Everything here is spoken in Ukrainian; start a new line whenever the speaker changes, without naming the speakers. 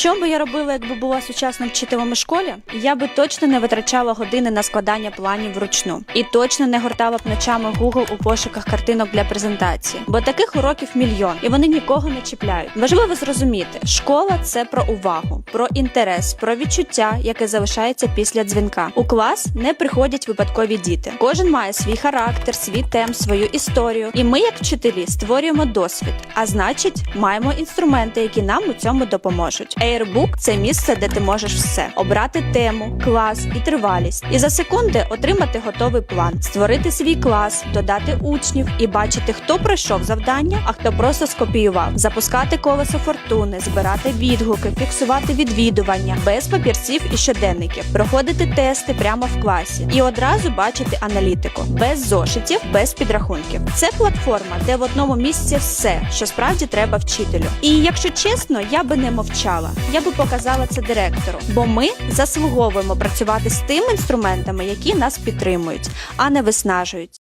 Що би я робила, якби була сучасним вчителем у школі? Я би точно не витрачала години на складання планів вручну і точно не гортала б ночами Google у пошуках картинок для презентації, бо таких уроків мільйон, і вони нікого не чіпляють. Важливо зрозуміти, школа це про увагу, про інтерес, про відчуття, яке залишається після дзвінка. У клас не приходять випадкові діти. Кожен має свій характер, свій тем, свою історію. І ми, як вчителі, створюємо досвід, а значить, маємо інструменти, які нам у цьому допоможуть. Airbook – це місце, де ти можеш все обрати тему, клас і тривалість, і за секунди отримати готовий план, створити свій клас, додати учнів і бачити, хто пройшов завдання, а хто просто скопіював, запускати колесо фортуни, збирати відгуки, фіксувати відвідування без папірців і щоденників, проходити тести прямо в класі і одразу бачити аналітику без зошитів, без підрахунків. Це платформа, де в одному місці все, що справді треба вчителю. І якщо чесно, я би не мовчала. Я би показала це директору, бо ми заслуговуємо працювати з тими інструментами, які нас підтримують, а не виснажують.